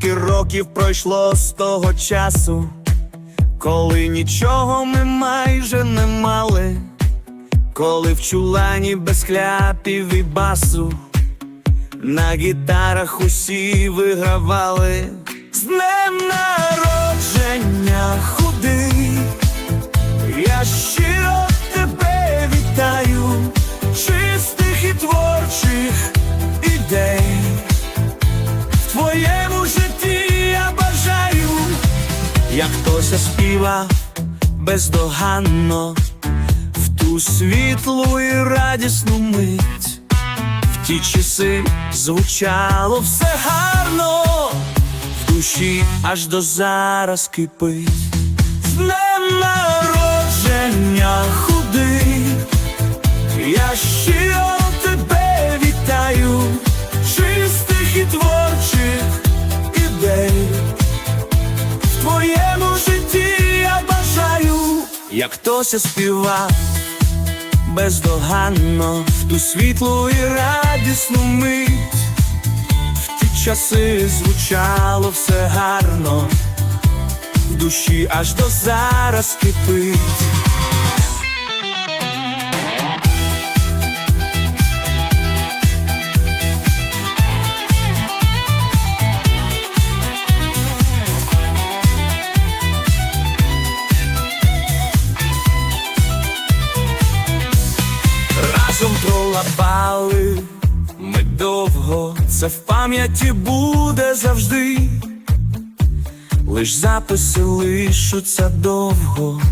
років пройшло з того часу, коли нічого ми майже не мали, коли в чулані без кляпів і басу, на гітарах усі вигравали. З днем народження як хтось співа бездоганно, в ту світлу і радісну мить, в ті часи звучало все гарно, в душі аж до зараз кипить. З днем народження худий, я щиро як хтось співав бездоганно в ту світлу і радісну мить. В ті часи звучало все гарно, в душі аж до зараз кипить. Разом пролапали, ми довго, це в пам'яті буде завжди. Лиш записи лишуться довго,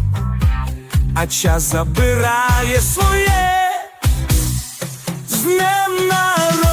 а час забирає своє. З днем народження